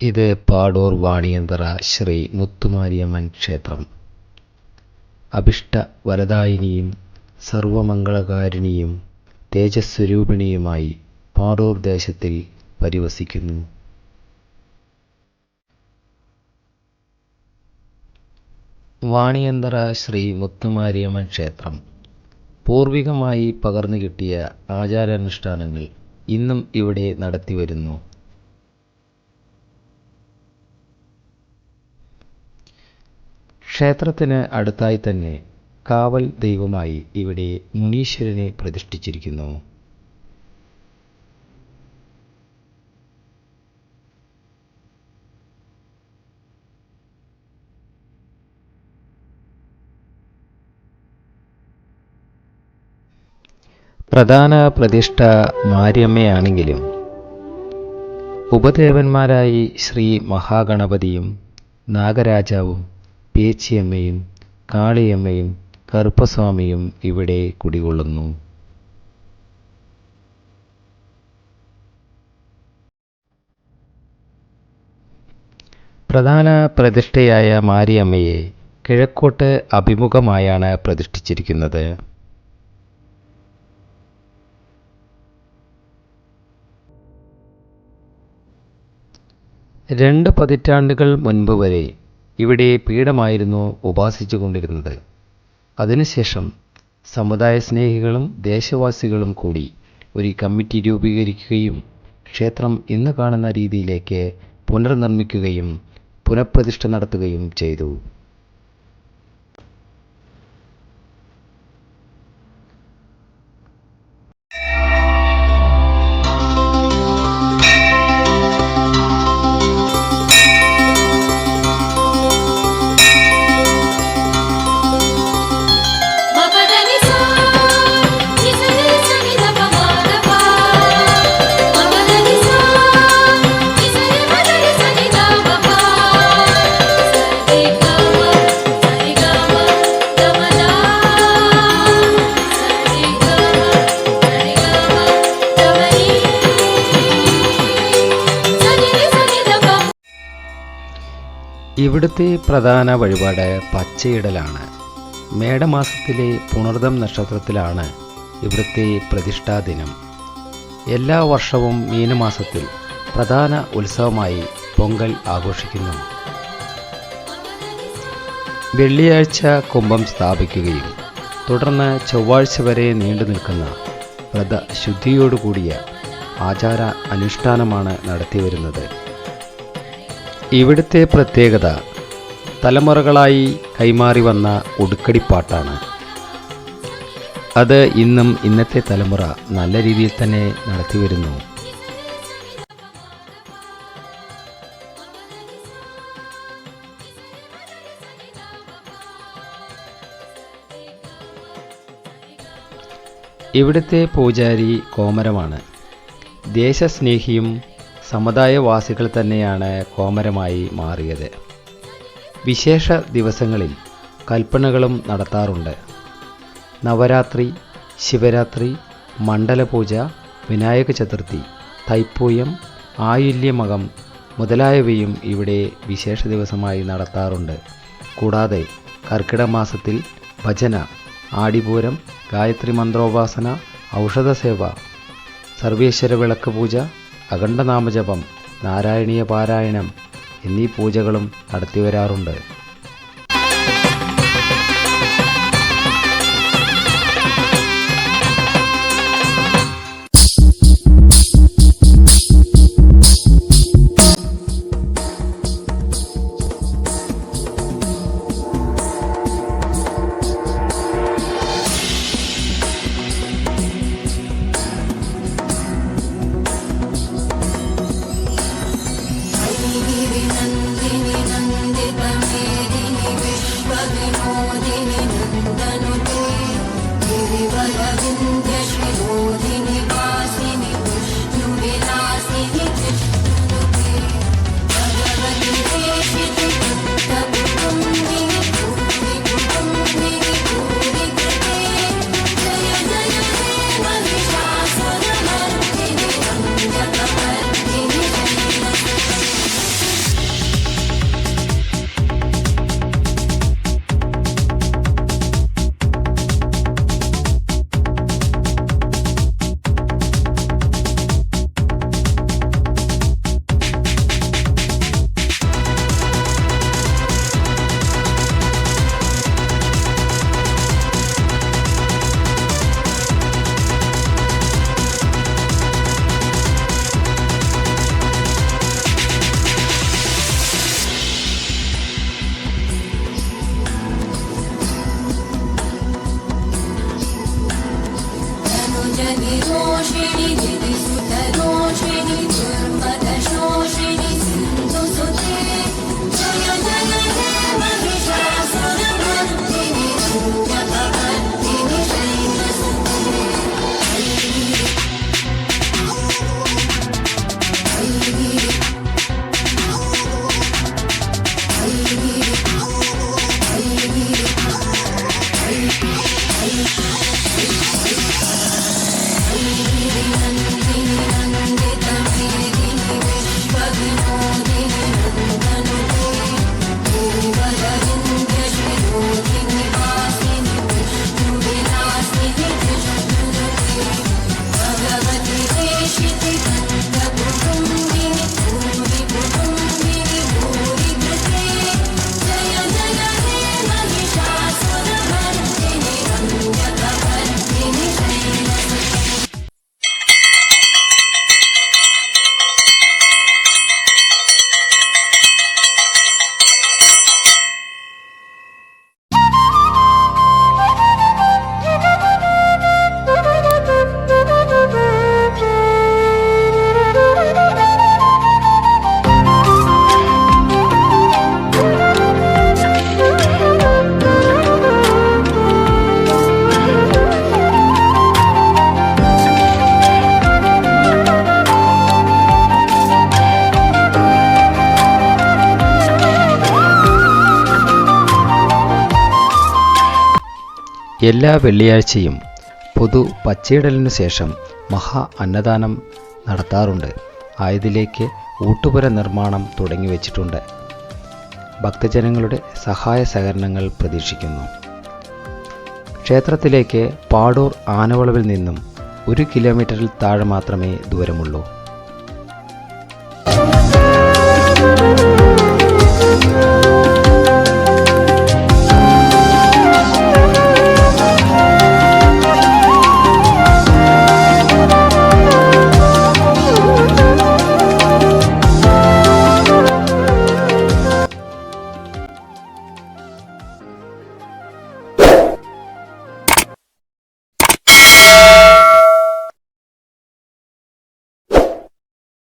ഇത് പാടൂർ വാണിയന്തറ ശ്രീ മുത്തുമാരിയമ്മൻ ക്ഷേത്രം. അഭിഷ്ട വരദായിനിയും സർവമംഗളകാരിണിയും തേജസ്വരൂപിണിയുമായി പാടൂർ ദേശത്തിൽ പരിവസിക്കുന്നു. വാണിയന്തറ ശ്രീ മുത്തുമാരിയമ്മൻ ക്ഷേത്രം. പൂർവികമായി പകർന്നു കിട്ടിയ ആചാരാനുഷ്ഠാനങ്ങൾ ഇന്നും ഇവിടെ നടത്തിവരുന്നു ക്ഷേത്രത്തിന് അടുത്തായി തന്നെ കാവൽ ദൈവമായി ഇവിടെ മുനീശ്വരനെ പ്രതിഷ്ഠിച്ചിരിക്കുന്നു. പ്രധാന പ്രതിഷ്ഠ മാരിയമ്മയാണെങ്കിലും ഉപദേവന്മാരായി ശ്രീ മഹാഗണപതിയും നാഗരാജാവും പേച്ചിയമ്മയും കാളിയമ്മയും കറുപ്പസ്വാമിയും ഇവിടെ കുടികൊള്ളുന്നു. പ്രധാന പ്രതിഷ്ഠയായ മാരിയമ്മയെ കിഴക്കോട്ട് അഭിമുഖമായാണ് പ്രതിഷ്ഠിച്ചിരിക്കുന്നത്. രണ്ട് പതിറ്റാണ്ടുകൾ മുൻപ് വരെ ഇവിടെ പീഠമായിരുന്നു ഉപാസിച്ചു കൊണ്ടിരുന്നത് അതിനുശേഷം സമുദായ സ്നേഹികളും ദേശവാസികളും കൂടി ഒരു കമ്മിറ്റി രൂപീകരിക്കുകയും ക്ഷേത്രം ഇന്ന് കാണുന്ന രീതിയിലേക്ക് പുനർനിർമ്മിക്കുകയും പുനഃപ്രതിഷ്ഠ നടത്തുകയും ചെയ്തു. ഇവിടുത്തെ പ്രധാന വഴിപാട് പച്ചയിടലാണ്. മേടമാസത്തിലെ പുണർദം നക്ഷത്രത്തിലാണ് ഇവിടുത്തെ പ്രതിഷ്ഠാദിനം എല്ലാ വർഷവും മീനമാസത്തിൽ പ്രധാന ഉത്സവമായി പൊങ്കൽ ആഘോഷിക്കുന്നു. വെള്ളിയാഴ്ച കുംഭം സ്ഥാപിക്കുകയും തുടർന്ന് ചൊവ്വാഴ്ച വരെ നീണ്ടു നിൽക്കുന്ന വ്രതശുദ്ധിയോടുകൂടിയ ആചാര അനുഷ്ഠാനമാണ് നടത്തിവരുന്നത്. ഇവിടുത്തെ പ്രത്യേകത തലമുറകളായി കൈമാറി വന്ന ഒടുക്കടിപ്പാട്ടാണ് അത് ഇന്നും ഇന്നത്തെ തലമുറ നല്ല രീതിയിൽ തന്നെ നടത്തിവരുന്നു ഇവിടുത്തെ പൂജാരി കോമരമാണ്. ദേശസ്നേഹിയും സമുദായവാസികൾ തന്നെയാണ് കോമരമായി മാറിയത്. വിശേഷ ദിവസങ്ങളിൽ കൽപ്പനകളും നടത്താറുണ്ട്. നവരാത്രി ശിവരാത്രി മണ്ഡലപൂജ വിനായക ചതുർത്ഥി തൈപ്പൂയം ആയുല്യമകം മുതലായവയും ഇവിടെ വിശേഷ ദിവസമായി നടത്താറുണ്ട്. കൂടാതെ കർക്കിടക മാസത്തിൽ ഭജന ആടിപൂരം ഗായത്രി മന്ത്രോപാസന ഔഷധസേവ സർവേശ്വര വിളക്ക് പൂജ അഖണ്ഡനാമജപം നാരായണീയ പാരായണം എന്നീ പൂജകളും നടത്തിവരാറുണ്ട്. എല്ലാ വെള്ളിയാഴ്ചയും പൊതു പച്ചയിടലിനു ശേഷം മഹാ അന്നദാനം നടത്താറുണ്ട്. ആയതിലേക്ക് ഊട്ടുപുര നിർമ്മാണം തുടങ്ങി വച്ചിട്ടുണ്ട്. ഭക്തജനങ്ങളുടെ സഹായ സഹകരണങ്ങൾ പ്രതീക്ഷിക്കുന്നു. ക്ഷേത്രത്തിലേക്ക് പാടൂർ ആനവളവിൽ നിന്നും ഒരു കിലോമീറ്ററിൽ താഴെ മാത്രമേ ദൂരമുള്ളൂ.